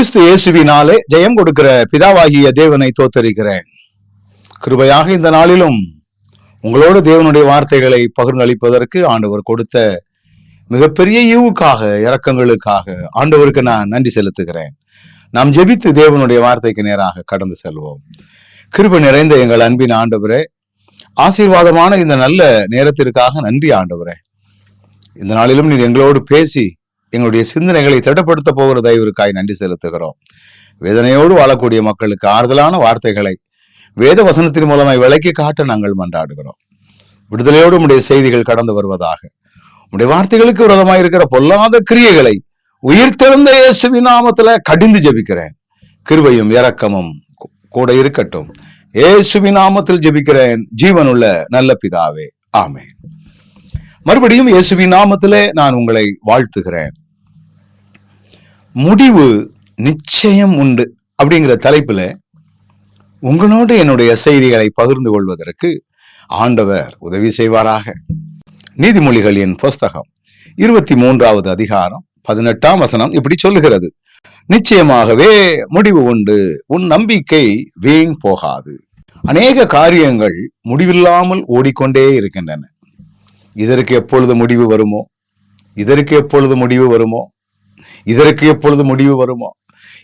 கிறிஸ்து இயேசுவினாலே ஜெயம் கொடுக்கிற பிதாவாகிய தேவனை தோத்தரிக்கிறேன். கிருபையாக இந்த நாளிலும் உங்களோடு தேவனுடைய வார்த்தைகளை பகிர்ந்தளிப்பதற்கு ஆண்டவர் கொடுத்த மிகப்பெரிய ஈவுக்காக இரக்கங்களுக்காக ஆண்டவருக்கு நான் நன்றி செலுத்துகிறேன். நாம் ஜெபித்து தேவனுடைய வார்த்தைக்கு நேராக கடந்து செல்வோம். கிருபை நிறைந்த எங்கள் அன்பின் ஆண்டவரே ஆசீர்வாதமான இந்த நல்ல நேரத்திற்காக நன்றி ஆண்டவரே. இந்த நாளிலும் நீர் எங்களோடு பேசி எங்களுடைய சிந்தனைகளை திடப்படுத்த போகிற தயவிற்காய் நன்றி செலுத்துகிறோம். வேதனையோடு வாழக்கூடிய மக்களுக்கு ஆறுதலான வார்த்தைகளை வேத வசனத்தின் மூலமாய் விளக்கி காட்ட நாங்கள் மன்றாடுகிறோம். விடுதலையோடு உடைய செய்திகள் கடந்து வருவதாக உடைய வார்த்தைகளுக்கு விரோதமாய் இருக்கிற பொல்லாத கிரியைகளை உயிர்த்தெழுந்த இயேசுவின் நாமத்துல கடிந்து ஜெபிக்கிறேன். கிருபையும் இரக்கமும் கூட இருக்கட்டும். இயேசுவின் நாமத்தில் ஜெபிக்கிறேன். ஜீவனுள்ள நல்ல பிதாவே. ஆமே மறுபடியும் இயேசுவின் நாமத்திலே நான் உங்களை வாழ்த்துகிறேன். முடிவு நிச்சயம் உண்டு அப்படிங்கிற தலைப்பில் உங்களோடு என்னுடைய செய்திகளை பகிர்ந்து கொள்வதற்கு ஆண்டவர் உதவி செய்வாராக. நீதிமொழிகளின் புஸ்தகம் இருபத்தி மூன்றாவது அதிகாரம் பதினெட்டாம் வசனம் இப்படி சொல்லுகிறது. நிச்சயமாகவே முடிவு உண்டு உன் நம்பிக்கை வீண் போகாது. அநேக காரியங்கள் முடிவில்லாமல் ஓடிக்கொண்டே இருக்கின்றன. இதற்கு எப்பொழுது முடிவு வருமோ? இதற்கு எப்பொழுது முடிவு வருமோ? இதற்கு எப்பொழுது முடிவு வருமோ?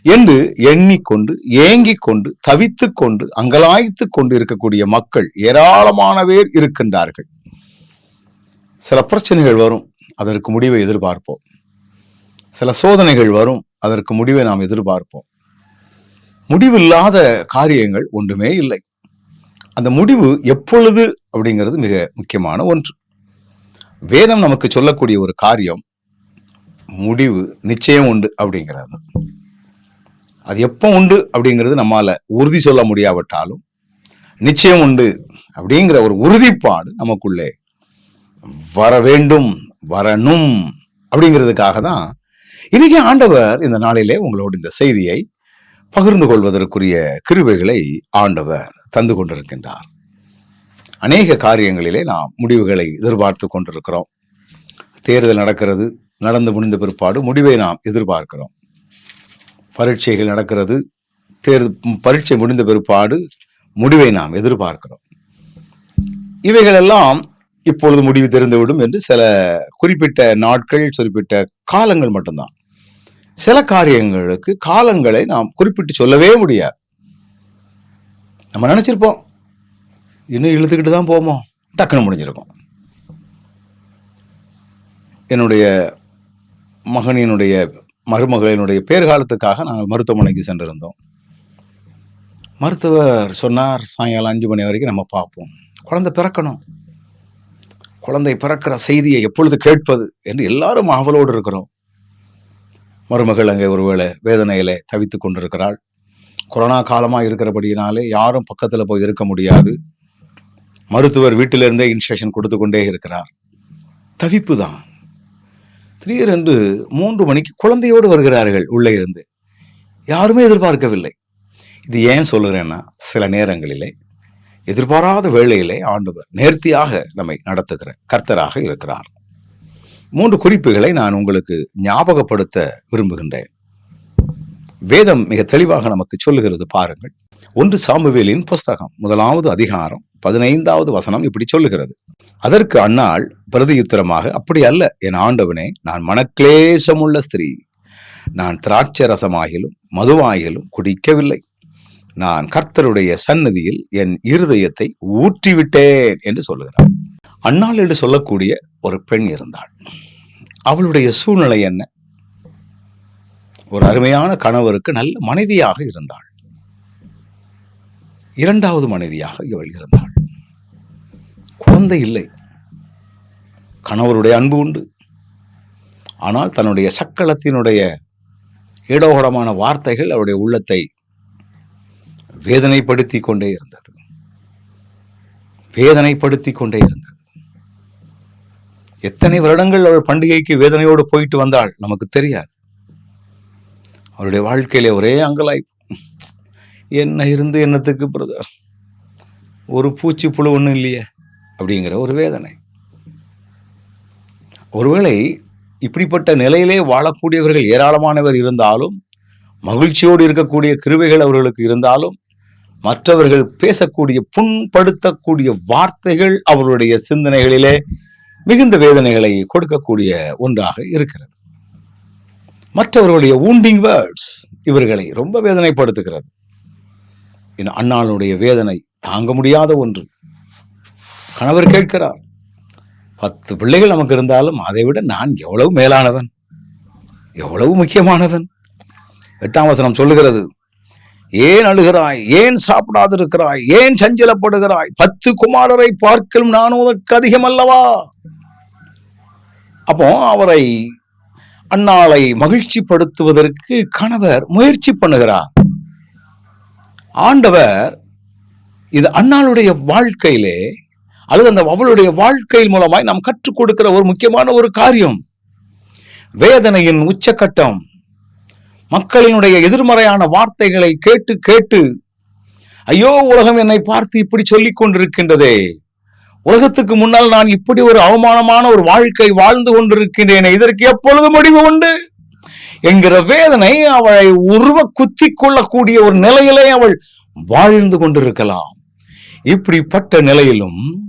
என்று எண்ணிக்கொண்டு ஏங்கிக் கொண்டு தவித்து கொண்டு அங்கலாய்த்து கொண்டு இருக்கக்கூடிய மக்கள் ஏராளமான பேர் இருக்கின்றார்கள். சில பிரச்சனைகள் வரும் அதற்கு முடிவை எதிர்பார்ப்போம். சில சோதனைகள் வரும் அதற்கு முடிவை நாம் எதிர்பார்ப்போம். முடிவில்லாத காரியங்கள் ஒன்றுமே இல்லை. அந்த முடிவு எப்பொழுது அப்படிங்கிறது மிக முக்கியமான ஒன்று. வேதம் நமக்கு சொல்லக்கூடிய ஒரு காரியம் முடிவு நிச்சயம் உண்டு அப்படிங்கிறது. அது எப்போ உண்டு அப்படிங்கிறது நம்மால் உறுதி சொல்ல முடியாவிட்டாலும் நிச்சயம் உண்டு அப்படிங்கிற ஒரு உறுதிப்பாடு நமக்குள்ளே வர வேண்டும் வரணும் அப்படிங்கிறதுக்காக தான் இன்னைக்கு ஆண்டவர் இந்த நாளிலே உங்களோட இந்த செய்தியை பகிர்ந்து கொள்வதற்குரிய கிருவைகளை ஆண்டவர் தந்து கொண்டிருக்கின்றார். அநேக காரியங்களிலே நாம் முடிவுகளை எதிர்பார்த்து கொண்டிருக்கிறோம். தேர்தல் நடக்கிறது நடந்து முடிந்த பிற்பாடு முடிவை நாம் எதிர்பார்க்கிறோம். பரீட்சைகள் நடக்கிறது. தேர் பரீட்சை முடிந்த பிற்பாடு முடிவை நாம் எதிர்பார்க்கிறோம். இவைகளெல்லாம் இப்பொழுது முடிவு தெரிந்துவிடும் என்று சில குறிப்பிட்ட நாட்கள் குறிப்பிட்ட காலங்கள் மட்டும்தான். சில காரியங்களுக்கு காலங்களை நாம் குறிப்பிட்டு சொல்லவே முடியாது. நம்ம நினச்சிருப்போம். இன்னும் இழுத்துக்கிட்டு தான் போமோ டக்குன்னு முடிஞ்சிருக்கும். என்னுடைய மகனினுடைய மருமகளினுடைய பேர்காலத்துக்காக நாங்கள் மருத்துவமனைக்கு சென்றிருந்தோம். மருத்துவர் சொன்னார் சாயங்காலம் அஞ்சு மணி வரைக்கும் நம்ம பார்ப்போம். குழந்தை பிறக்கணும். குழந்தை பிறக்கிற செய்தியை எப்பொழுது கேட்பது? என்று எல்லாரும் ஆவலோடு இருக்கிறோம். மருமகள் அங்கே ஒருவேளை வேதனையில தவித்து கொண்டிருக்கிறாள். கொரோனா காலமாக இருக்கிறபடியினாலே யாரும் பக்கத்தில் போய் இருக்க முடியாது. மருத்துவர் வீட்டிலிருந்தே இன்ஸ்ட்ரக்ஷன் கொடுத்து கொண்டே இருக்கிறார். தவிப்பு தான். திடீரென்று மூன்று மணிக்கு குழந்தையோடு வருகிறார்கள் உள்ளே இருந்து. யாருமே எதிர்பார்க்கவில்லை. இது ஏன் சொல்லுகிறேன்னா சில நேரங்களிலே எதிர்பாராத வேளையிலே ஆண்டவர் நேர்த்தியாக நம்மை நடத்துகிற கர்த்தராக இருக்கிறார். மூன்று குறிப்புகளை நான் உங்களுக்கு ஞாபகப்படுத்த விரும்புகின்றேன். வேதம் மிக தெளிவாக நமக்கு சொல்லுகிறது பாருங்கள். ஒன்று சாமுவேலின் புஸ்தகம் முதலாவது அதிகாரம் பதினைந்தாவது வசனம் இப்படி சொல்லுகிறது. அதற்கு அன்னாள் பிரதியுத்தரமாக அப்படி அல்ல என் ஆண்டவனே நான் மனக்லேசமுள்ள ஸ்திரீ. நான் திராட்சை ரசமாகிலும் மதுவாகிலும் குடிக்கவில்லை. நான் கர்த்தருடைய சன்னதியில் என் இருதயத்தை ஊற்றிவிட்டேன் என்று சொல்லுகிறார். அன்னாள் என்று சொல்லக்கூடிய ஒரு பெண் இருந்தாள். அவளுடைய சூழ்நிலை என்ன? ஒரு அருமையான கணவருக்கு நல்ல மனைவியாக இருந்தாள். இரண்டாவது மனைவியாக இவள் இருந்தாள். குழந்தை இல்லை. கணவருடைய அன்பு உண்டு. ஆனால் தன்னுடைய சக்களத்தினுடைய இடோகடமான வார்த்தைகள் அவருடைய உள்ளத்தை வேதனைப்படுத்தி கொண்டே இருந்தது. வேதனைப்படுத்தி கொண்டே இருந்தது. எத்தனை வருடங்கள் அவள் பண்டிகைக்கு வேதனையோடு போயிட்டு வந்தாள் நமக்கு தெரியாது. அவருடைய வாழ்க்கையிலே ஒரே அங்கலாய் என்ன இருந்து என்னத்துக்கு பிரதர்? ஒரு பூச்சி புழு ஒன்றும் இல்லையே. அப்படிங்கிற ஒரு வேதனை. ஒருவேளை இப்படிப்பட்ட நிலையிலே வாழக்கூடியவர்கள் ஏராளமானவர் இருந்தாலும் மகிழ்ச்சியோடு இருக்கக்கூடிய கிருவைகள் அவர்களுக்கு இருந்தாலும் மற்றவர்கள் பேசக்கூடிய புண்படுத்தக்கூடிய வார்த்தைகள் அவர்களுடைய சிந்தனைகளிலே மிகுந்த வேதனைகளை கொடுக்கக்கூடிய ஒன்றாக இருக்கிறது. மற்றவர்களுடைய ஊண்டிங் வேர்ட்ஸ் இவர்களை ரொம்ப வேதனைப்படுத்துகிறது. இந்த அண்ணாளுடைய வேதனை தாங்க முடியாத ஒன்று. கணவர் கேட்கிறார் பத்து பிள்ளைகள் நமக்கு இருந்தாலும் அதை விட நான் எவ்வளவு மேலானவன் எவ்வளவு முக்கியமானவன்? எட்டாம் வசனம் சொல்லுகிறது ஏன் அழுகிறாய்? ஏன் சாப்பிடாதிருக்கிறாய்? ஏன் சஞ்சலப்படுகிறாய்? பத்து குமாரரை பார்க்கலும் நான் உனக்கு அதிகம் அல்லவா அப்போ அவரை அன்னாளை மகிழ்ச்சிப்படுத்துவதற்கு கணவர் முயற்சி பண்ணுகிறார். ஆண்டவர் இது அன்னாளுடைய வாழ்க்கையிலே அல்லது அந்த அவளுடைய வாழ்க்கையின் மூலமாய் நாம் கற்றுக் கொடுக்கிற ஒரு முக்கியமான ஒரு காரியம். வேதனையின் உச்சக்கட்டம். மக்களினுடைய எதிர்மறையான வார்த்தைகளை கேட்டு கேட்டு ஐயோ உலகம் என்னை பார்த்து இப்படி சொல்லிக் கொண்டிருக்கின்றதே. உலகத்துக்கு முன்னால் நான் இப்படி ஒரு அவமானமான ஒரு வாழ்க்கை வாழ்ந்து கொண்டிருக்கின்றேனே. இதற்கு எப்பொழுது முடிவு உண்டு? என்கிற வேதனை அவளை உருவ குத்தி கொள்ளக்கூடிய ஒரு நிலையிலே அவள் வாழ்ந்து கொண்டிருக்கலாம். இப்படிப்பட்ட நிலையிலும்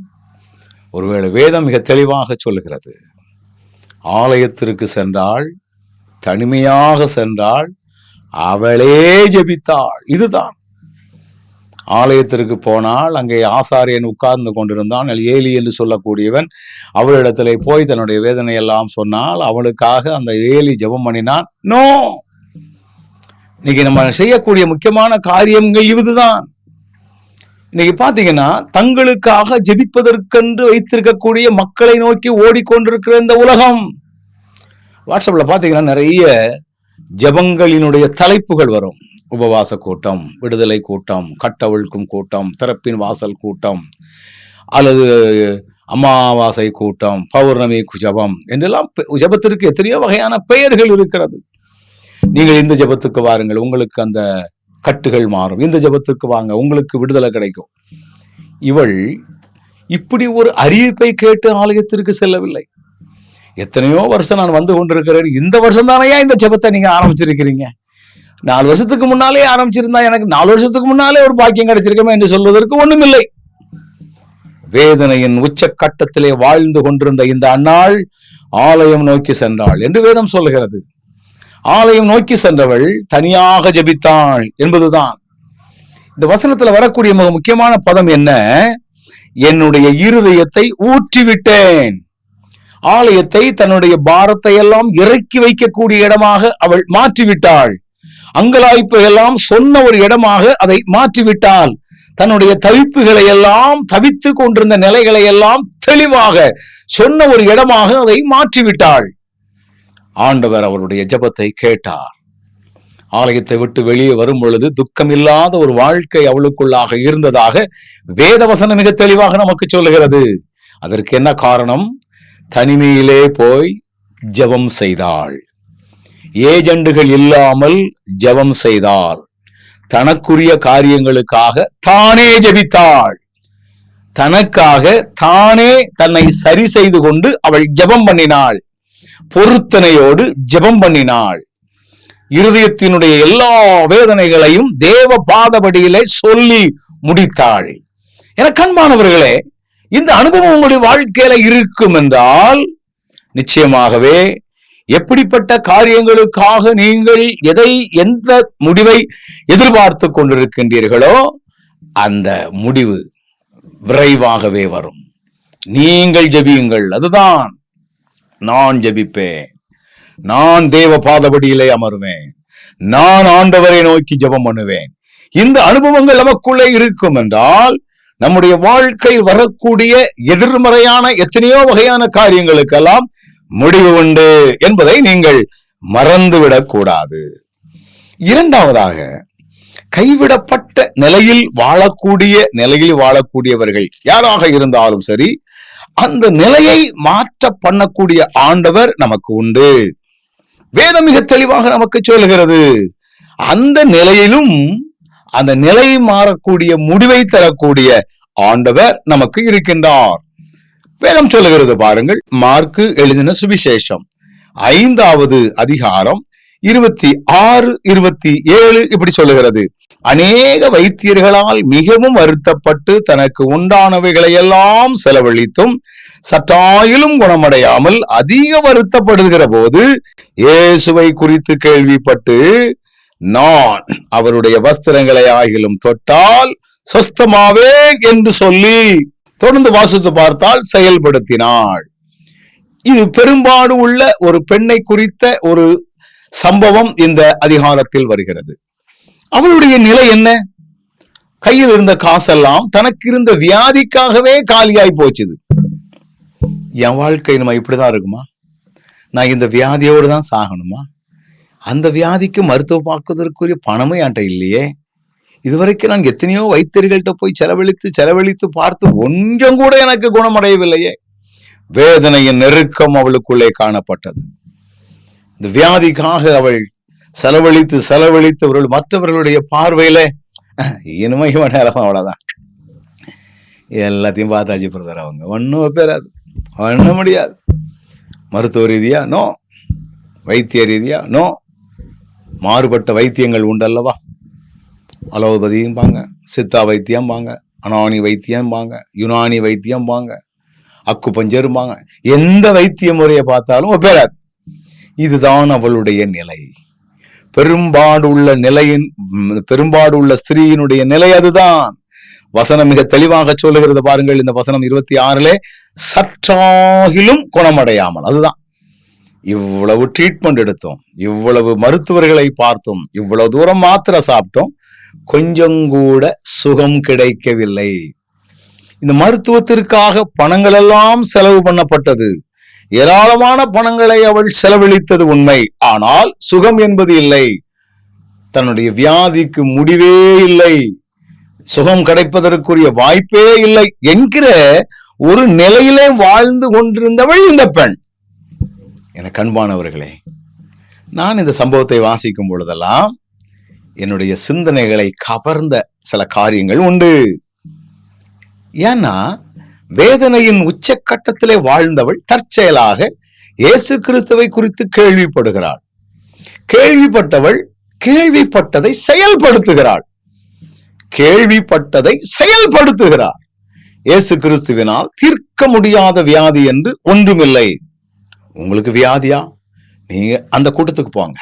ஒருவேளை வேதம் மிக தெளிவாக சொல்லுகிறது. ஆலயத்திற்கு சென்றால் தனிமையாக சென்றால் அவளே ஜெபித்தாள். இதுதான். ஆலயத்திற்கு போனால் அங்கே ஆசாரியன் உட்கார்ந்து கொண்டிருந்தான். ஏலி என்று சொல்லக்கூடியவன் அவளிடத்திலே போய் தன்னுடைய வேதனையெல்லாம் சொன்னால் அவளுக்காக அந்த ஏலி ஜெபம் பண்ணினான். நோ! இன்னைக்கு நம்ம செய்யக்கூடிய முக்கியமான காரியங்கள் இதுதான். இன்னைக்கு பாத்தீங்கன்னா தங்களுக்காக ஜெபிப்பதற்கென்று வைத்திருக்கக்கூடிய மக்களை நோக்கி ஓடிக்கொண்டிருக்கிற இந்த உலகம். வாட்ஸ்அப்ல பாத்தீங்கன்னா நிறைய ஜெபங்களினுடைய தலைப்புகள் வரும். உபவாச கூட்டம் விடுதலை கூட்டம் கட்டவிழ்க்கும் கூட்டம் திறப்பின் வாசல் கூட்டம் அல்லது அமாவாசை கூட்டம் பௌர்ணமி ஜபம் என்றெல்லாம் ஜபத்திற்கு ஜெபத்திற்கு எத்தனையோ வகையான பெயர்கள் இருக்கிறது. நீங்கள் இந்த ஜெபத்துக்கு வாருங்கள். உங்களுக்கு அந்த கட்டுகள் மாறும். இந்த ஜெபத்துக்கு வாங்க உங்களுக்கு விடுதலை கிடைக்கும். இவள் இப்படி ஒரு அறிவிப்பை கேட்டு ஆலயத்திற்கு செல்லவில்லை. எத்தனையோ வருஷம் நான் வந்து கொண்டிருக்கிறேன். இந்த வருஷம் தானையா இந்த ஜெபத்தை நீங்க ஆரம்பிச்சிருக்கிறீங்க? நாலு வருஷத்துக்கு முன்னாலே ஆரம்பிச்சிருந்தா எனக்கு நாலு வருஷத்துக்கு முன்னாலே ஒரு பாக்கியம் கிடைச்சிருக்கமே என்று சொல்வதற்கு ஒண்ணுமில்லை. வேதனையின் உச்சக்கட்டத்திலே வாழ்ந்து கொண்டிருந்த இந்த அன்னாள் ஆலயம் நோக்கி சென்றாள் என்று வேதம் சொல்லுகிறது. ஆலயம் நோக்கி சென்றவள் தனியாக ஜபித்தாள் என்பதுதான். இந்த வசனத்துல வரக்கூடிய மிக முக்கியமான பதம் என்ன? என்னுடைய இருதயத்தை ஊற்றிவிட்டேன். ஆலயத்தை தன்னுடைய பாரத்தை எல்லாம் இறக்கி வைக்கக்கூடிய இடமாக அவள் மாற்றிவிட்டாள். அங்கலாய்ப்பு எல்லாம் சொன்ன ஒரு இடமாக அதை மாற்றிவிட்டாள். தன்னுடைய தவிப்புகளை எல்லாம் தவித்து கொண்டிருந்த நிலைகளை எல்லாம் தெளிவாக சொன்ன ஒரு இடமாக அதை மாற்றிவிட்டாள். ஆண்டவர் அவருடைய ஜெபத்தை கேட்டார். ஆலயத்தை விட்டு வெளியே வரும் பொழுது துக்கமில்லாத ஒரு வாழ்க்கை அவளுக்குள்ளாக இருந்ததாக வேதவசனம் மிக தெளிவாக நமக்கு சொல்லுகிறது. அதற்கு என்ன காரணம்? தனிமையிலே போய் ஜெபம் செய்தாள். ஏஜெண்டுகள் இல்லாமல் ஜெபம் செய்தாள். தனக்குரிய காரியங்களுக்காக தானே ஜெபித்தாள். தனக்காக தானே தன்னை சரி செய்து கொண்டு அவள் ஜெபம் பண்ணினாள். பொருத்தனையோடு ஜெபம் பண்ணினாள். இருதயத்தினுடைய எல்லா வேதனைகளையும் தேவ பாதபடியிலே சொல்லி முடித்தாள். என கண்மானவர்களே இந்த அனுபவம் உங்களுடைய வாழ்க்கையில இருக்கும் என்றால் நிச்சயமாகவே எப்படிப்பட்ட காரியங்களுக்காக நீங்கள் எதை எந்த முடிவை எதிர்பார்த்து கொண்டிருக்கின்றீர்களோ அந்த முடிவு விரைவாகவே வரும். நீங்கள் ஜெபியுங்கள் அதுதான் நான் ஜெபிப்பேன். நான் தேவ பாதபடியிலே அமருவேன். நான் ஆண்டவரை நோக்கி ஜெபம் பண்ணுவேன். இந்த அனுபவங்கள் நமக்குள்ளே இருக்கும் என்றால் நம்முடைய வாழ்க்கை வரக்கூடிய எதிர்மறையான எத்தனையோ வகையான காரியங்களுக்கெல்லாம் முடிவு உண்டு என்பதை நீங்கள் மறந்துவிடக் கூடாது இரண்டாவதாக கைவிடப்பட்ட நிலையில் வாழக்கூடிய நிலையில் வாழக்கூடியவர்கள் யாராக இருந்தாலும் சரி அந்த நிலையை மாற்ற பண்ணக்கூடிய ஆண்டவர் நமக்கு உண்டு. வேதம் மிக தெளிவாக நமக்கு சொல்கிறது அந்த நிலையிலும் அந்த நிலை மாறக்கூடிய முடிவை தரக்கூடிய ஆண்டவர் நமக்கு இருக்கின்றார். வேதம் சொல்லுகிறது பாருங்கள் மார்க்கு எழுதின சுவிசேஷம் ஐந்தாவது அதிகாரம் இருபத்தி ஆறு இருபத்தி ஏழு இப்படி சொல்லுகிறது. அநேக வைத்தியர்களால் மிகவும் வருத்தப்பட்டு தனக்கு உண்டானவைகளை எல்லாம் செலவழித்தும் சற்றாயிலும் குணமடையாமல் அதிக வருத்தப்படுகிற போது இயேசுவை குறித்து கேள்விப்பட்டு நான் அவருடைய வஸ்திரங்களை ஆகிலும் தொட்டால் சொஸ்தமாவே என்று சொல்லி தொடர்ந்து வாசித்து பார்த்தால் செயல்படுத்தினாள். இது பெரும்பாடு உள்ள ஒரு பெண்ணை குறித்த ஒரு சம்பவம் இந்த அதிகாரத்தில் வருகிறது. அவளுடைய நிலை என்ன? கையில் இருந்த காசெல்லாம் தனக்கு இருந்த வியாதிக்காகவே காலியாய் போச்சுது. என் வாழ்க்கை நம்ம இப்படிதான் இருக்குமா? நான் இந்த வியாதியோடு தான் சாகணுமா? அந்த வியாதிக்கு மருத்துவம் பார்க்குவதற்குரிய பணமும் என்கிட்ட இல்லையே. இதுவரைக்கும் நான் எத்தனையோ வைத்தியர்கள்ட்ட போய் செலவழித்து செலவழித்து பார்த்து கொஞ்சம் கூட எனக்கு குணமடையவில்லையே. வேதனையின் நெருக்கம் அவளுக்குள்ளே காணப்பட்டது. இந்த வியாதிக்காக அவள் செலவழித்து செலவழித்தவர்கள் மற்றவர்களுடைய பார்வையில இனிமே இவன் நிலம அவ்வளவுதான். எல்லாத்தையும் பார்த்தாச்சு பிரதர் அவங்க. ஒன்றும் பேராது ஒன்றும் முடியாது. மருத்துவ ரீதியா? நோ. வைத்திய ரீதியா? நோ. மாறுபட்ட வைத்தியங்கள் உண்டல்லவா? அலோபதியும் பாங்க. சித்தா வைத்தியம் பாங்க. அனானி வைத்தியம் பாங்க. யுனானி வைத்தியம் பாங்க. அக்கு பஞ்சரும்பாங்க எந்த வைத்திய முறையை பார்த்தாலும் ஒப்பேராது இதுதான் அவளுடைய நிலை. பெரும்பாடு உள்ள நிலையின் பெரும்பாடு உள்ள ஸ்திரீயினுடைய நிலை அதுதான். வசனம் மிக தெளிவாக சொல்லுகிறது பாருங்கள் இந்த வசனம் இருபத்தி ஆறுல சற்றாகிலும் குணமடையாமல் அதுதான். இவ்வளவு ட்ரீட்மெண்ட் எடுத்தோம் இவ்வளவு மருத்துவர்களை பார்த்தோம் இவ்வளவு தூரம் மாத்திரை சாப்பிட்டோம் கொஞ்சம் கூட சுகம் கிடைக்கவில்லை. இந்த மருத்துவத்திற்காக பணங்கள் எல்லாம் செலவு பண்ணப்பட்டது. ஏராளமான பணங்களை அவள் செலவழித்தது உண்மை. ஆனால் சுகம் என்பது இல்லை. தன்னுடைய வியாதிக்கு முடிவே இல்லை. சுகம் கிடைப்பதற்குரிய வாய்ப்பே இல்லை என்கிற ஒரு நிலையிலே வாழ்ந்து கொண்டிருந்தவள் இந்த பெண். என கண்பானவர்களே நான் இந்த சம்பவத்தை வாசிக்கும் பொழுதெல்லாம் என்னுடைய சிந்தனைகளை கவர்ந்த சில காரியங்கள் உண்டு. ஏன்னா வேதனையின் உச்சக்கட்டத்திலே வாழ்ந்தவள் தற்செயலாக இயேசு கிறிஸ்துவை குறித்து கேள்விப்படுகிறாள். கேள்விப்பட்டவள் கேள்விப்பட்டதை செயல்படுத்துகிறாள். கேள்விப்பட்டதை செயல்படுத்துகிறாள். இயேசு கிறிஸ்துவினால் தீர்க்க முடியாத வியாதி என்று ஒன்றுமில்லை. உங்களுக்கு வியாதியா? நீங்க அந்த கூட்டத்துக்கு போங்க.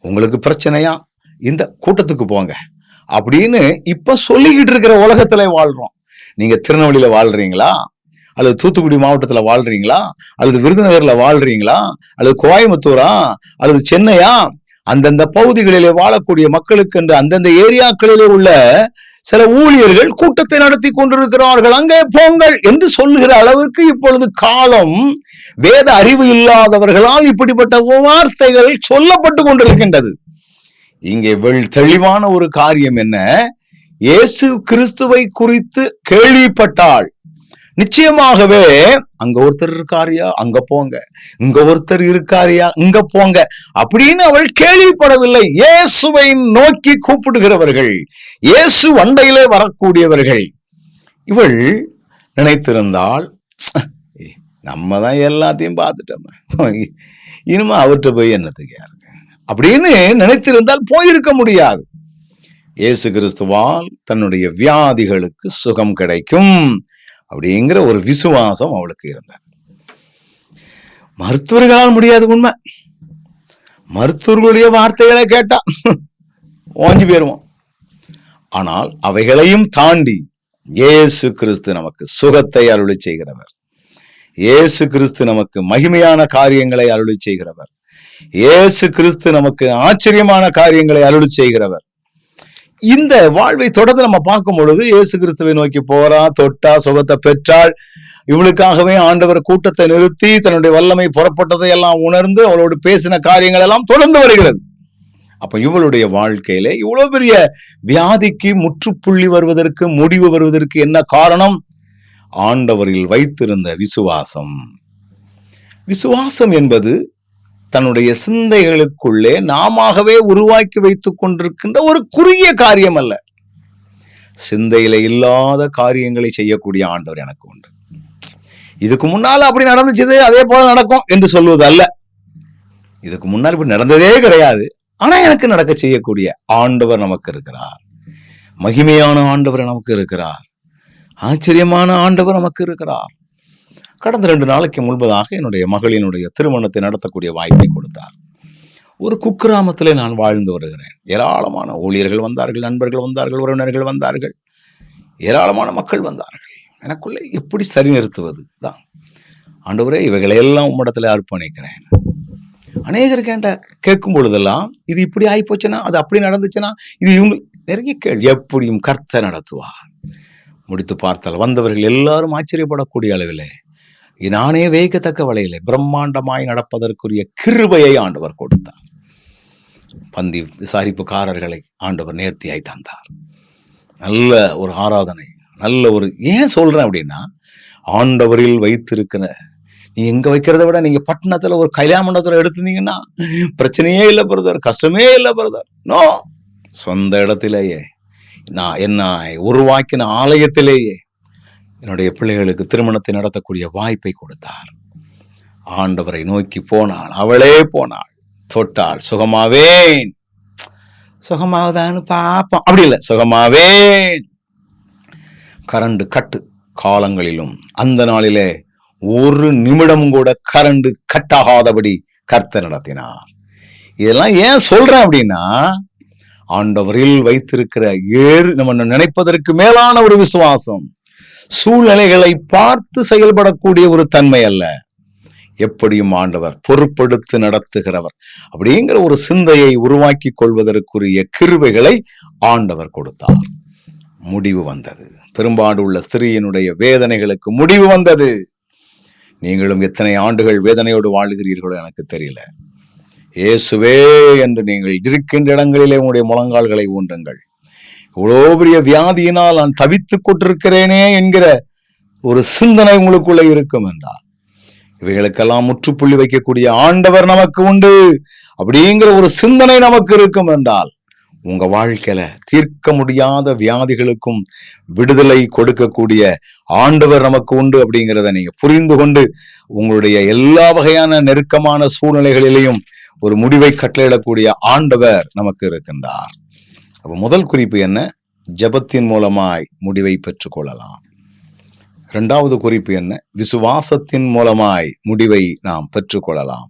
உங்களுக்கு பிரச்சனையா? இந்த கூட்டத்துக்கு போங்க. அப்படின்னு இப்ப சொல்லிக்கிட்டு இருக்கிற உலகத்துல வாழ்றோம். நீங்க திருநெல்வேலியில வாழ்றீங்களா? அல்லது தூத்துக்குடி மாவட்டத்துல வாழ்றீங்களா? அல்லது விருதுநகர்ல வாழ்றீங்களா? அல்லது கோயம்புத்தூரா? அல்லது சென்னையா? அந்தந்த பகுதிகளிலே வாழக்கூடிய மக்களுக்கு என்று அந்தந்த ஏரியாக்களிலே உள்ள சில ஊழியர்கள் கூட்டத்தை நடத்தி கொண்டிருக்கிறார்கள். அங்கே போங்கள் என்று சொல்லுகிற அளவிற்கு இப்பொழுது காலம் வேத அறிவு இல்லாதவர்களால் இப்படிப்பட்ட வார்த்தைகள் சொல்லப்பட்டு கொண்டிருக்கின்றது. இங்கே வெள் தெளிவான ஒரு காரியம் என்ன? இயேசு கிறிஸ்துவை குறித்து கேள்விப்பட்டாள். நிச்சயமாகவே அங்க ஒருத்தர் இருக்காரியா? அங்க போங்க. இங்க ஒருத்தர் இருக்காரியா? இங்க போங்க. அப்படின்னு அவள் கேள்விப்படவில்லை. இயேசுவை நோக்கி கூப்பிடுகிறவர்கள். இயேசு வண்டையிலே வரக்கூடியவர்கள். இவள் நினைத்திருந்தால் "ஏய், நம்ம தான் எல்லாத்தையும் பார்த்துட்டோம். இனிமே அவர்கிட்ட போய் என்னத்துக்கு யாருங்க அப்படின்னு நினைத்திருந்தால் போயிருக்க முடியாது. இயேசு கிறிஸ்துவால் தன்னுடைய வியாதிகளுக்கு சுகம் கிடைக்கும் அப்படிங்கிற ஒரு விசுவாசம் அவளுக்கு இருந்தது. மருத்துவர்களால் முடியாது உண்மை. மருத்துவர்களுடைய வார்த்தைகளை கேட்டா ஓஞ்சி போயிருவோம். ஆனால் அவைகளையும் தாண்டி இயேசு கிறிஸ்து நமக்கு சுகத்தை அருளி செய்கிறவர். இயேசு கிறிஸ்து நமக்கு மகிமையான காரியங்களை அருளி செய்கிறவர். இயேசு கிறிஸ்து நமக்கு ஆச்சரியமான காரியங்களை அருளி செய்கிறவர். இந்த வாழ்வை தொடர்ந்து நம்ம பார்க்கும் பொழுது இயேசு கிறிஸ்துவை நோக்கி போறா தொட்டா சுகத்தை பெற்றாள். இவளுக்காகவே ஆண்டவர் கூட்டத்தை நிறுத்தி தன்னுடைய வல்லமை புறப்பட்டதை எல்லாம் உணர்ந்து அவளோடு பேசின காரியங்கள் எல்லாம் தொடர்ந்து வருகிறது. அப்ப இவளுடைய வாழ்க்கையில இவ்வளவு பெரிய வியாதிக்கு முற்றுப்புள்ளி வருவதற்கு முடிவு வருவதற்கு என்ன காரணம்? ஆண்டவரில் வைத்திருந்த விசுவாசம். விசுவாசம் என்பது தன்னுடைய சிந்தைகளுக்குள்ளே நாமாகவே உருவாக்கி வைத்து கொண்டிருக்கின்ற ஒரு குறுகிய காரியம் அல்ல சிந்தையில இல்லாத காரியங்களை செய்யக்கூடிய ஆண்டவர் எனக்கு உண்டு. இதுக்கு முன்னால் அப்படி நடந்துச்சு அதே போல நடக்கும் என்று சொல்வது அல்ல இதுக்கு முன்னால் இப்படி நடந்ததே கிடையாது. ஆனா எனக்கு நடக்க செய்யக்கூடிய ஆண்டவர் நமக்கு இருக்கிறார். மகிமையான ஆண்டவர் நமக்கு இருக்கிறார். ஆச்சரியமான ஆண்டவர் நமக்கு இருக்கிறார். கடந்த ரெண்டு நாளைக்கு முன்பதாக என்னுடைய மகளினுடைய திருமணத்தை நடத்தக்கூடிய வாய்ப்பை கொடுத்தார். ஒரு குக்கிராமத்திலே நான் வாழ்ந்து வருகிறேன். ஏராளமான ஊழியர்கள் வந்தார்கள் நண்பர்கள் வந்தார்கள் உறவினர்கள் வந்தார்கள். ஏராளமான மக்கள் வந்தார்கள். எனக்குள்ளே எப்படி சரி நிறுத்துவது? தான் ஆண்டவரே இவைகளையெல்லாம் உம்மிடத்தில் அர்ப்பணிக்கிறேன். அநேகர் கேட்ட கேட்கும் பொழுதெல்லாம் இது இப்படி ஆகிப்போச்சுன்னா அது அப்படி நடந்துச்சுன்னா இது இவங்க நிறைய கேள்வி எப்படியும் கர்த்த நடத்துவார்? முடித்து பார்த்தால் வந்தவர்கள் எல்லாரும் ஆச்சரியப்படக்கூடிய அளவிலே நானே வேகத்தக்க வழியிலே பிரம்மாண்டமாய் நடப்பதற்குரிய கிருபையை ஆண்டவர் கொடுத்தார். பந்தி விசாரிப்புக்காரர்களை ஆண்டவர் நேர்த்தியாய் தந்தார். நல்ல ஒரு ஆராதனை நல்ல ஒரு ஏன் சொல்றேன் அப்படின்னா ஆண்டவரில் வைத்திருக்கிற நீ எங்க வைக்கிறத விட நீங்க பட்டணத்துல ஒரு கல்யாண மண்டபத்தில் எடுத்திருந்தீங்கன்னா பிரச்சனையே இல்லை பிரதர் கஷ்டமே இல்லை பிரதர் நோ சொந்த இடத்திலேயே நான் என்ன உருவாக்கின ஆலயத்திலேயே என்னுடைய பிள்ளைகளுக்கு திருமணத்தை நடத்தக்கூடிய வாய்ப்பை கொடுத்தார். ஆண்டவரை நோக்கி போனாள் அவளே போனாள். தொட்டாள் சுகமாவேன். சுகமாவதான்னு பாப்போம். அப்படி இல்லை சுகமாவேன். கரண்டு கட்டு காலங்களிலும் அந்த நாளிலே ஒரு நிமிடமும் கூட கரண்டு கட்டாகாதபடி கர்த்தை நடத்தினார். இதெல்லாம் ஏன் சொல்றேன் அப்படின்னா ஆண்டவரில் வைத்திருக்கிற ஏறு நம்ம நினைப்பதற்கு மேலான ஒரு விசுவாசம். சூழ்நிலைகளை பார்த்து செயல்படக்கூடிய ஒரு தன்மை அல்ல. எப்படியும் ஆண்டவர் பொறுப்படுத்து நடத்துகிறவர். அப்படிங்கிற ஒரு சிந்தையை உருவாக்கி கொள்வதற்குரிய கிருவைகளை ஆண்டவர் கொடுத்தார். முடிவு வந்தது. பெரும்பாடு உள்ள ஸ்திரீயினுடைய வேதனைகளுக்கு முடிவு வந்தது. நீங்களும் எத்தனை ஆண்டுகள் வேதனையோடு வாழ்கிறீர்களோ எனக்கு தெரியல. இயேசுவே என்று நீங்கள் இருக்கின்ற இடங்களிலே உங்களுடைய முழங்கால்களை ஊன்றுங்கள். இவ்வளோ பெரிய வியாதியினால் நான் தவித்துக் கொண்டிருக்கிறேனே என்கிற ஒரு சிந்தனை உங்களுக்குள்ள இருக்கும் என்றால் இவைகளுக்கெல்லாம் முற்றுப்புள்ளி வைக்கக்கூடிய ஆண்டவர் நமக்கு உண்டு அப்படிங்கிற ஒரு சிந்தனை நமக்கு இருக்கும் என்றால் உங்க வாழ்க்கையில தீர்க்க முடியாத வியாதிகளுக்கும் விடுதலை கொடுக்கக்கூடிய ஆண்டவர் நமக்கு உண்டு அப்படிங்கிறத நீங்க புரிந்து கொண்டு உங்களுடைய எல்லா வகையான நெருக்கமான சூழ்நிலைகளிலேயும் ஒரு முடிவை கட்டளையிடக்கூடிய ஆண்டவர் நமக்கு இருக்கின்றார். அப்போ முதல் குறிப்பு என்ன? ஜெபத்தின் மூலமாய் முடிவை பெற்றுக்கொள்ளலாம். இரண்டாவது குறிப்பு என்ன? விசுவாசத்தின் மூலமாய் முடிவை நாம் பெற்றுக்கொள்ளலாம்.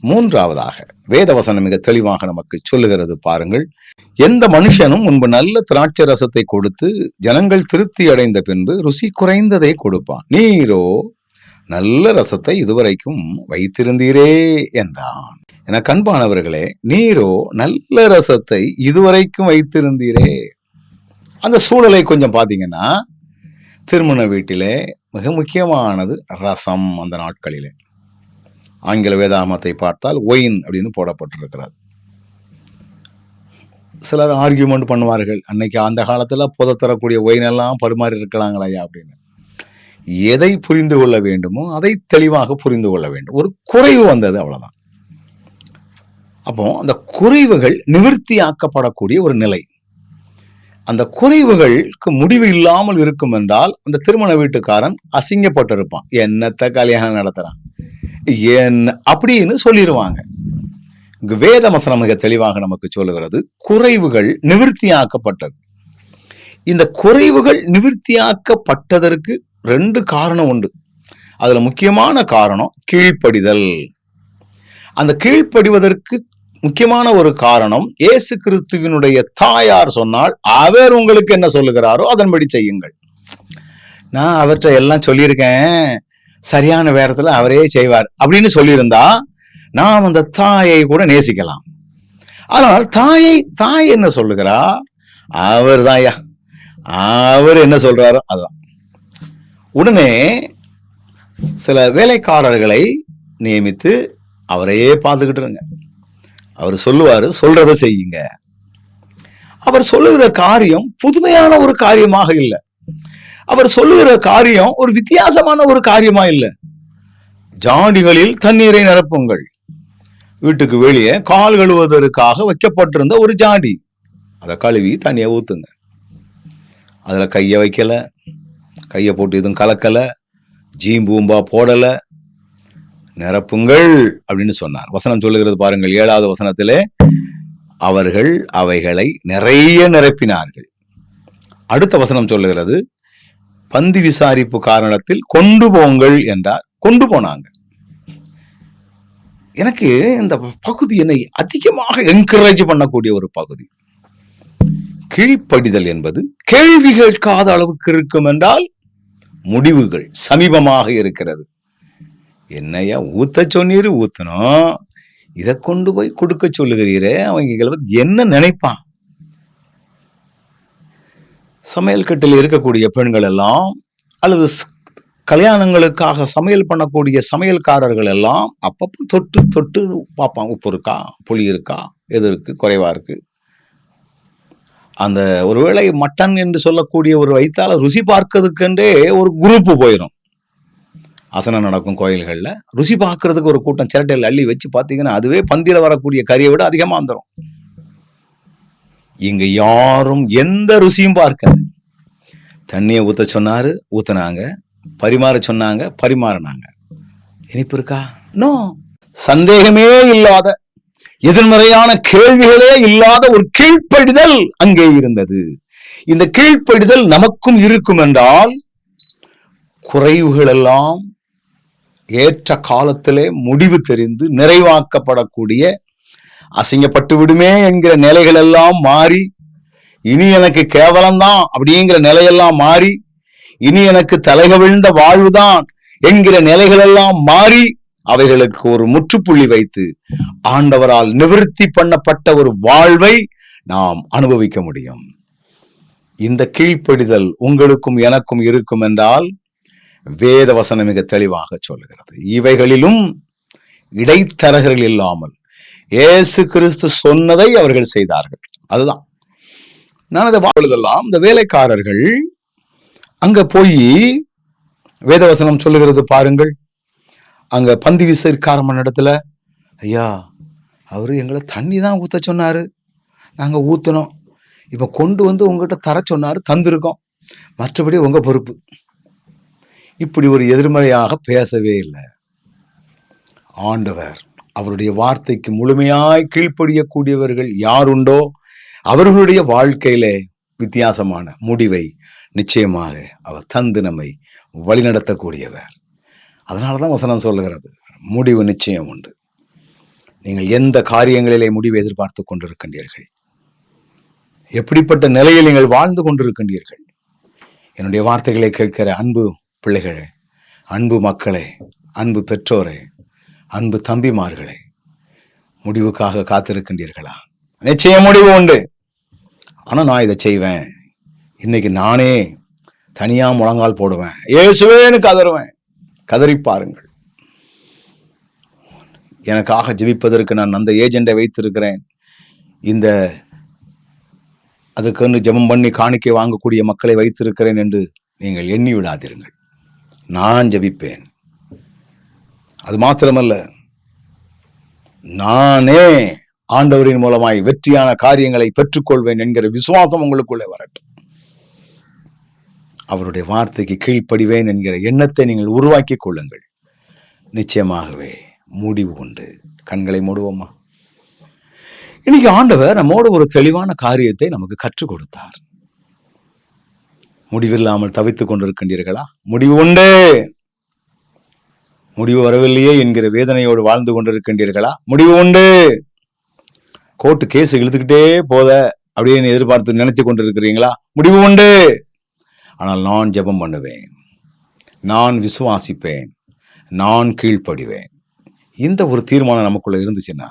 மூன்றாவதாக வேதவசனம் மிக தெளிவாக நமக்கு சொல்லுகிறது பாருங்கள். எந்த மனுஷனும் முன்பு நல்ல திராட்சை ரசத்தை கொடுத்து ஜனங்கள் திருப்தி அடைந்த பின்பு ருசி குறைந்ததை கொடுப்பான். நீரோ நல்ல ரசத்தை இதுவரைக்கும் வைத்திருந்தீரே என்றான். என கண்பானவர்களே நீரோ நல்ல ரசத்தை இதுவரைக்கும் வைத்திருந்தீரே. அந்த சூழலை கொஞ்சம் பார்த்தீங்கன்னா திருமண வீட்டிலே மிக முக்கியமானது ரசம் அந்த நாட்களிலே. ஆங்கில வேதாமத்தை பார்த்தால் ஒயின் அப்படின்னு போடப்பட்டிருக்கிறது. சிலர் ஆர்கியூமெண்ட் பண்ணுவார்கள் அன்னைக்கு அந்த காலத்தில் புத தரக்கூடிய ஒயின் எல்லாம் பரிமாறி இருக்கலாங்களையா அப்படின்னு. எதை புரிந்து கொள்ள வேண்டுமோ அதை தெளிவாக புரிந்து கொள்ள வேண்டும். ஒரு குறைவு வந்தது அவ்வளவுதான். அப்போ அந்த குறைவுகள் நிவர்த்தியாக்கப்படக்கூடிய ஒரு நிலை. அந்த குறைவுகளுக்கு முடிவு இல்லாமல் இருக்கும் என்றால் அந்த திருமண வீட்டுக்காரன் அசிங்கப்பட்டிருப்பான். என்னத்த கல்யாணம் நடத்துறான்? என்ன அப்படின்னு சொல்லிடுவாங்க இங்கு வேதமசனம் மிக தெளிவாக நமக்கு சொல்லுகிறது. குறைவுகள் நிவர்த்தியாக்கப்பட்டது இந்த குறைவுகள் நிவர்த்தியாக்கப்பட்டதற்கு ரெண்டு காரணம் உண்டு. அதுல முக்கியமான காரணம் கீழ்ப்படிதல். அந்த கீழ்ப்படிவதற்கு முக்கியமான ஒரு காரணம் இயேசு கிறிஸ்துவினுடைய தாயார் சொன்னால் அவர் உங்களுக்கு என்ன சொல்லுகிறாரோ அதன்படி செய்யுங்கள். நான் அவர்கிட்ட எல்லாம் சொல்லியிருக்கேன். சரியான வேரத்துல அவரே செய்வார் அப்படின்னு சொல்லியிருந்தா நாம் அந்த தாயை கூட நேசிக்கலாம். ஆனால் தாயை தாய் என்ன சொல்லுகிறா? அவர் தாயா அவர் என்ன சொல்றாரோ அதுதான் உடனே சில வேலைக்காரர்களை நியமித்து அவரையே பார்த்துக்கிட்டு இருங்க. அவர் சொல்லுவார் சொல்றத செய்யுங்க. அவர் சொல்லுகிற காரியம் புதுமையான ஒரு காரியமாக இல்லை. அவர் சொல்லுகிற காரியம் ஒரு வித்தியாசமான ஒரு காரியமா இல்லை. ஜாடிகளில் தண்ணீரை நிரப்புங்கள். வீட்டுக்கு வெளியே கால் கழுவுவதற்காக வைக்கப்பட்டிருந்த ஒரு ஜாடி. அதை கழுவி தண்ணியை ஊத்துங்க. அதில் கையை வைக்கலை. கையை போட்டு எதுவும் கலக்கல ஜீம்பூம்பா போடலை. நிரப்புங்கள் அப்படின்னு சொன்னார். வசனம் சொல்லுகிறது பாருங்கள் ஏழாவது வசனத்திலே அவர்கள் அவைகளை நிறைய நிரப்பினார்கள். அடுத்த வசனம் சொல்லுகிறது பந்தி விசாரிப்பு காரணத்தில் கொண்டு போங்கள் என்றார். கொண்டு போனாங்க. எனக்கு இந்த பகுதி என்னை அதிகமாக என்கரேஜ் பண்ணக்கூடிய ஒரு பகுதி. கீழ்ப்படிதல் என்பது கேள்வி கேட்காத அளவுக்கு இருக்கும் என்றால் முடிவுகள் சமீபமாக இருக்கிறது. என்னையா ஊத்த சொன்னீர் ஊத்தணும். இதை கொண்டு போய் கொடுக்க சொல்லுகிறீரே அவங்க என்ன நினைப்பான்? சமையல் கட்டில் இருக்கக்கூடிய பெண்கள் எல்லாம் அல்லது கல்யாணங்களுக்காக சமையல் பண்ணக்கூடிய சமையல்காரர்கள் எல்லாம் அப்பப்போ தொட்டு தொட்டு பார்ப்பான். உப்பு இருக்கா? புளி இருக்கா? எது இருக்கு? குறைவா இருக்கு? அந்த ஒருவேளை மட்டன் என்று சொல்லக்கூடிய ஒரு வைத்தால ருசி பார்க்கறதுக்கென்றே ஒரு குரூப் போயிடும் அசனம் நடக்கும் கோயில்கள்ல ருசி பார்க்கறதுக்கு ஒரு கூட்டம் சிரட்டையில் அள்ளி வச்சு பார்த்தீங்கன்னா அதுவே பந்தியில வரக்கூடிய கறியை விட அதிகமா வந்துடும் இங்க யாரும் எந்த ருசியும் பார்க்கல. தண்ணியை ஊத்த சொன்னாரு ஊத்துனாங்க. பரிமாற சொன்னாங்க பரிமாறினாங்க. இனிப்பு இருக்கா? நோ. சந்தேகமே இல்லாத எதிர்மறையான கேள்விகளே இல்லாத ஒரு கீழ்ப்படிதல் அங்கே இருந்தது. இந்த கீழ்ப்படிதல் நமக்கும் இருக்கும் என்றால் குறைவுகள் எல்லாம் ஏற்ற காலத்திலே முடிவு தெரிந்து நிறைவாக்கப்படக்கூடிய அசிங்கப்பட்டு விடுமே என்கிற நிலைகள் எல்லாம் மாறி இனி எனக்கு கேவலம்தான் அப்படிங்கிற நிலையெல்லாம் மாறி இனி எனக்கு தலைகவிழ்ந்த வாழ்வுதான் என்கிற நிலைகள் எல்லாம் மாறி அவைகளுக்கு ஒரு முற்றுப்புள்ளி வைத்து ஆண்டவரால் நிவிருத்தி பண்ணப்பட்ட ஒரு வாழ்வை நாம் அனுபவிக்க முடியும். இந்த கீழ்ப்படிதல் உங்களுக்கும் எனக்கும் இருக்கும் என்றால் வேத வசனம் மிக தெளிவாக சொல்லுகிறது. இவைகளிலும் இடைத்தரகர்கள் இல்லாமல் இயேசு கிறிஸ்து சொன்னதை அவர்கள் செய்தார்கள். அதுதான். நான் அதை வாழ்தெல்லாம் இந்த வேலைக்காரர்கள் அங்க போய் வேதவசனம் சொல்லுகிறது பாருங்கள். அங்க பந்தி விசைக்காரம்மன் இடத்துல ஐயா அவரு எங்களை தண்ணி தான் ஊத்த சொன்னாரு. நாங்க ஊற்றினோம் இப்ப கொண்டு வந்து உங்ககிட்ட தர சொன்னாரு தந்திருக்கோம். மற்றபடி உங்க பொறுப்பு. இப்படி ஒரு எதிர்மறையாக பேசவே இல்லை. ஆண்டவர் அவருடைய வார்த்தைக்கு முழுமையாய் கீழ்ப்படியக்கூடியவர்கள் யாருண்டோ அவர்களுடைய வாழ்க்கையிலே வித்தியாசமான முடிவை நிச்சயமாக அவர் தந்து நம்மை வழிநடத்தக்கூடியவர். அதனால தான் வசனம் சொல்லுகிறது. முடிவு நிச்சயம் உண்டு. நீங்கள் எந்த காரியங்களிலே முடிவை எதிர்பார்த்து கொண்டிருக்கின்றீர்கள்? எப்படிப்பட்ட நிலையில் நீங்கள் வாழ்ந்து கொண்டிருக்கின்றீர்கள்? என்னுடைய வார்த்தைகளை கேட்கிற அன்பு பிள்ளைகளே அன்பு மக்களே அன்பு பெற்றோரே அன்பு தம்பிமார்களே முடிவுக்காக காத்திருக்கின்றீர்களா? நிச்சயம் முடிவு உண்டு. ஆனால் நான் இதை செய்வேன். இன்னைக்கு நானே தனியாக முழங்கால் போடுவேன். இயேசுவேன்னு கதறுவேன் கதறி பாருங்கள் எனக்காக ஜெபிப்பதற்கு நான் அந்த ஏஜெண்டை வைத்திருக்கிறேன். இந்த அதுக்குன்னு ஜெபம் பண்ணி காணிக்கை வாங்கக்கூடிய மக்களை வைத்திருக்கிறேன் என்று நீங்கள் எண்ணி விடாதிருங்கள் நான் ஜெபிப்பேன். அது மாத்திரமல்ல நானே ஆண்டவரின் மூலமாய் வெற்றியான காரியங்களை பெற்றுக்கொள்வேன் என்கிற விசுவாசம் உங்களுக்குள்ளே வரட்டும். அவருடைய வார்த்தைக்கு கீழ்ப்படிவேன் என்கிற எண்ணத்தை நீங்கள் உருவாக்கி கொள்ளுங்கள். நிச்சயமாகவே முடிவு உண்டு. கண்களை மூடுவோமா? இன்னைக்கு ஆண்டவர் நம்மோடு ஒரு தெளிவான காரியத்தை நமக்கு கற்றுக் கொடுத்தார். முடிவில்லாமல் தவித்துக் கொண்டிருக்கின்றீர்களா? முடிவு உண்டு. முடிவு வரவில்லையே என்கிற வேதனையோடு வாழ்ந்து கொண்டிருக்கின்றீர்களா? முடிவு உண்டு. கோர்ட்டு கேஸ் இழுத்துக்கிட்டே போத அப்படின்னு எதிர்பார்த்து நினைச்சு கொண்டிருக்கிறீங்களா? முடிவு உண்டு. ஆனால் நான் ஜெபம் பண்ணுவேன். நான் விசுவாசிப்பேன். நான் கீழ்ப்படிவேன். இந்த ஒரு தீர்மானம் நமக்குள்ளே இருந்துச்சுன்னா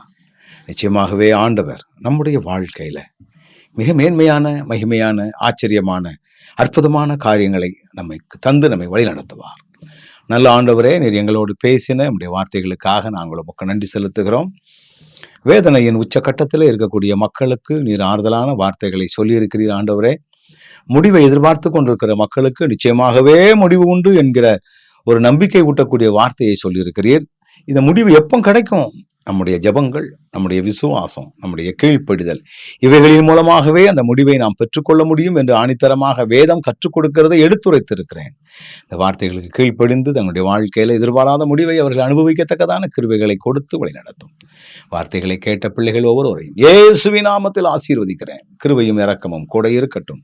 நிச்சயமாகவே ஆண்டவர் நம்முடைய வாழ்க்கையில் மிக மேன்மையான மகிமையான ஆச்சரியமான அற்புதமான காரியங்களை நம்மை தந்து நம்மை வழி நடத்துவார். நல்ல ஆண்டவரே நீர் எங்களோடு பேசின நம்முடைய வார்த்தைகளுக்காக நாங்கள் உமக்கு நன்றி செலுத்துகிறோம். வேதனையின் உச்சக்கட்டத்தில் இருக்கக்கூடிய மக்களுக்கு நீர் ஆறுதலான வார்த்தைகளை சொல்லியிருக்கிறீர் ஆண்டவரே. முடிவை எதிர்பார்த்து கொண்டிருக்கிற மக்களுக்கு நிச்சயமாகவே முடிவு உண்டு என்கிற ஒரு நம்பிக்கை ஊட்டக்கூடிய வார்த்தையை சொல்லியிருக்கிறீர். இந்த முடிவு எப்போ கிடைக்கும்? நம்முடைய ஜெபங்கள் நம்முடைய விசுவாசம் நம்முடைய கீழ்ப்படிதல் இவைகளின் மூலமாகவே அந்த முடிவை நாம் பெற்றுக்கொள்ள முடியும் என்று ஆணித்தரமாக வேதம் கற்றுக் கொடுக்கிறதை எடுத்துரைத்திருக்கிறேன். இந்த வார்த்தைகளுக்கு கீழ்ப்படிந்து தங்களுடைய வாழ்க்கையில எதிர்பாராத முடிவை அவர்கள் அனுபவிக்கத்தக்கதான கிருவைகளை கொடுத்து வழிநடத்தும். வார்த்தைகளை கேட்ட பிள்ளைகள் ஒவ்வொருவரையும் ஏசுவி நாமத்தில் ஆசீர்வதிக்கிறேன். கிருவையும் இறக்கமும் கூட இருக்கட்டும்.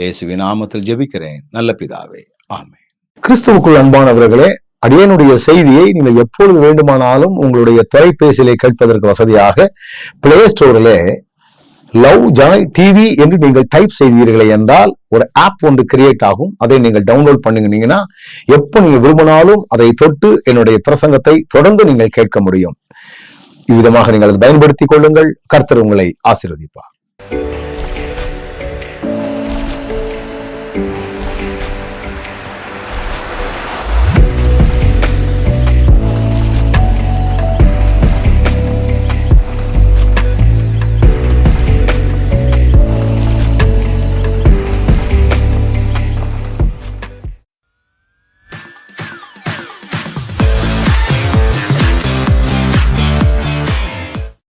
இயேசுவின் நாமத்தில் ஜெபிக்கிறேன். நல்ல பிதாவே. ஆமே கிறிஸ்துவுக்குள் அன்பானவர்களே அடியனுடைய செய்தியை நீங்கள் எப்பொழுது வேண்டுமானாலும் உங்களுடைய தொலைபேசியிலே கேட்பதற்கு வசதியாக பிளே ஸ்டோரிலே லவ் ஜாய் டிவி என்று நீங்கள் டைப் செய்தீர்களே என்றால் ஒரு ஆப் ஒன்று கிரியேட் ஆகும். அதை நீங்கள் டவுன்லோட் பண்ணுங்கன்னா எப்போ நீங்கள் விரும்பினாலும் அதை தொட்டு என்னுடைய பிரசங்கத்தை தொடர்ந்து நீங்கள் கேட்க முடியும். இவ்விதமாக நீங்கள் அதை பயன்படுத்திக் கொள்ளுங்கள். கர்த்தர் உங்களை ஆசீர்வதிப்பார்.